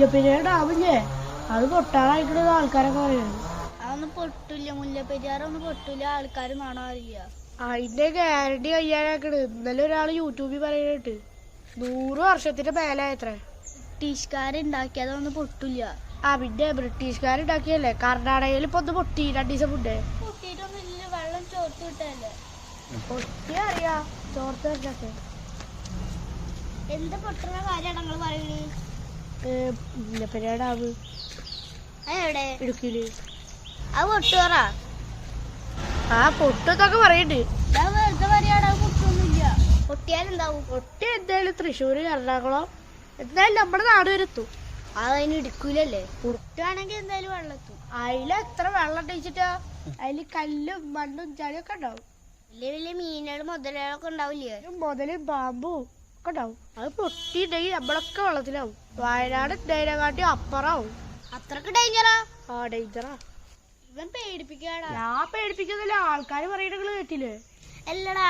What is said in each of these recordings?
മുല്ലപ്പെരിയാർ ഡാമില്ലേ അത് പൊട്ടാനായിക്കണത് ആൾക്കാരൊക്കെ പറയുന്നത്. അതൊന്നും പൊട്ടില്ല മുല്ലപ്പെരിയാറൊന്നും പൊട്ടില്ല ആൾക്കാർ നാണോ അറിയ. അതിന്റെ ഗ്യാരണ്ടി കഴിയാനാക്കണ് ഇന്നലെ ഒരാൾ യൂട്യൂബിൽ പറയുന്നുണ്ട്. നൂറ് വർഷത്തിന്റെ മേലായത്രേ. ബ്രിട്ടീഷുകാരുണ്ടാക്കിയതൊന്നും പൊട്ടില്ല ആ പിന്നെ ബ്രിട്ടീഷുകാരുണ്ടാക്കിയല്ലേ? കർണാടകയിൽ ഇപ്പൊ ഒന്ന് പൊട്ടി രണ്ടു ദിവസം മുന്നേ വെള്ളം ചോർത്ത് വിട്ടല്ലേ? പൊട്ടി അറിയാ. ചോർത്ത് വെച്ചൊക്കെ എന്ത് പൊട്ടുന്ന കാര്യമാണ് നിങ്ങൾ പറയുന്നത് മുല്ലപ്പെരിയാർ അതെവിടെ? ഇടുക്കിയിൽ. അത് പൊട്ടുവാറാ ആ അത് പൊട്ടൊന്നുമില്ല പൊട്ടിയാലുണ്ടാവും. പൊട്ടി എന്തായാലും തൃശ്ശൂര് എറണാകുളം. എന്തായാലും നമ്മുടെ നാട് വരെ എത്തും. അതിന് ഇടുക്കൂലല്ലേ? പൊട്ടുകയാണെങ്കിൽ എന്തായാലും വെള്ളത്തും അതിൽ എത്ര വെള്ളം ഉണ്ടെച്ചിട്ടാ അതിൽ കല്ലും മണ്ണും ചളിയൊക്കെ ഉണ്ടാവും. വലിയ വലിയ മീനുകൾ മുതലുകളൊക്കെ ഉണ്ടാവില്ലേ? മുതലും പാമ്പും. ഉണ്ടാവും. അത് പൊട്ടിയിട്ടുണ്ടെങ്കിൽ നമ്മളൊക്കെ വെള്ളത്തിലാവും. വയനാട് ഡൈനകാട്ടി അപ്പുറാവും അത്രയ്ക്ക് ഡേഞ്ചറാ ആ? ഡേഞ്ചറാ ഇവൻ പേടിപ്പിക്കാടാ ഞാൻ പേടിപ്പിക്കുന്നില്ല ആൾക്കാർ പറയണത് കേട്ടില്ലേ? അല്ലടാ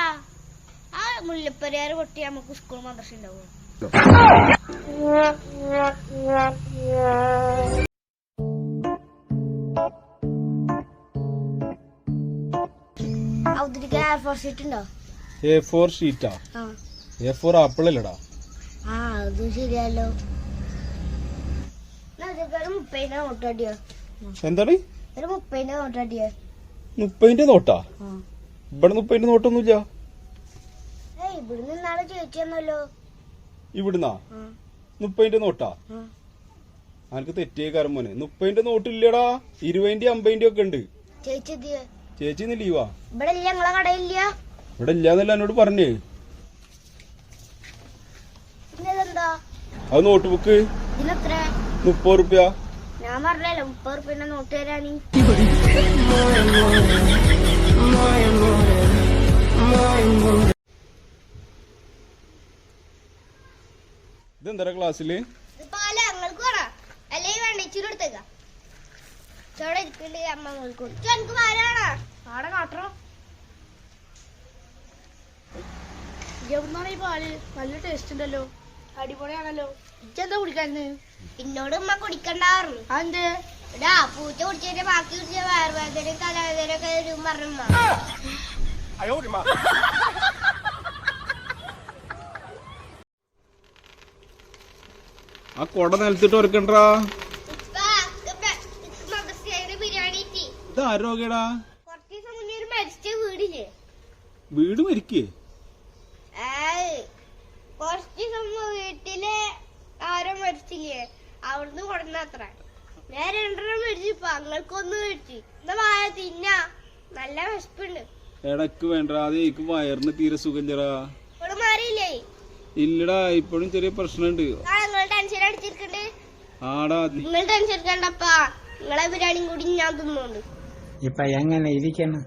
ആ മുല്ലപ്പെരിയാർ പൊട്ടി നമുക്ക് സ്കൂൾ മദ്രസ ഉണ്ടാവും ഔദ്യോഗിക എയർഫോഴ്സ് സീറ്റ് ഉണ്ടോ? എ ഫോർ ഷീറ്റാ ആ. എ ഫോർ ആപ്പിൾ അല്ലടാ ആ അതും ശരിയല്ലോ ഒരു മുപ്പതിന്റെ നോട്ട്? എന്താണ് മുപ്പതിന്റെ ഇവിടെ മുപ്പതിന്റെ നോട്ടൊന്നുമില്ല. ഇവിടുന്ന് മുപ്പതിന്റെ നോട്ടാ? അനക്ക് തെറ്റിയ കാരം മോനെ. മുപ്പതിന്റെ നോട്ടില്ലടാ. ഇരുപതിന്റെ അമ്പതിന്റെ ഒക്കെ ഉണ്ട്. ചേച്ചി ലീവാ ഇവിടെ ഇല്ല എന്നല്ല എന്നോട് പറഞ്ഞേ പിന്നെ ഇതെന്താ അത് നോട്ട് ബുക്ക് മുപ്പത് റുപ്യ. ഞാൻ പറഞ്ഞല്ലോ മുപ്പത് റുപ്യന്റെ നോട്ട് തരാനി ഇതെന്താ ക്ലാസ്സിൽ നല്ല ടേസ്റ്റ് ഉണ്ടല്ലോ. അടിപൊളിയാണല്ലോ. ഇച്ചെന്താ കുടിക്കാന്ന് എന്നോട് ഉമ്മ കുടിക്കണ്ടായിരുന്നു അതെന്തേ? എടാ പൂച്ച കുടിച്ചിട്ട് ബാക്കി കുടിച്ച വയറുവേദനയും തലവേദനയൊക്കെ വരും പറഞ്ഞു ആ കൊട നിലത്തിട്ട് ഉറക്കണ്ടാ ബിരിയാണി ഇട്ടി. ഇത് ആരോഗ്യടാ കുറച്ച് ദിവസം മുന്നേ ഒരു മരിച്ച വീടില്ലേ? വീട് മരിക്കേ? വീട്ടിൽ ആരോ മരിച്ചില്ലേ? അവിടുന്ന് കൊടുന്നത്ര ഞാൻ രണ്ടെണ്ണം മേടിച്ചു പങ്ങൾക്കൊന്നും മേടിച്ചു എന്നാ വായ തിന്ന. നല്ല വിശപ്പുണ്ട്. എടക്ക് വേണ്ട അതേ എനിക്ക് വയറിന് തീരെ സുഖം ചെറാ ഇവിടെ മാറിയില്ലേ? ഇല്ലടാ ഇപ്പോഴും ചെറിയ പ്രശ്നമുണ്ട്. ആ നിങ്ങൾ ടെൻഷൻ അടിച്ചിരിക്കണ്ട്. ആടാ. നിങ്ങൾ ടെൻഷൻ എടുക്കണ്ടപ്പാ നിങ്ങളെ ബിരിയാണിയും കൂടി ഞാൻ തിന്നോണ്ട്. ഇപ്പൊ എങ്ങനെ ഇരിക്കണം?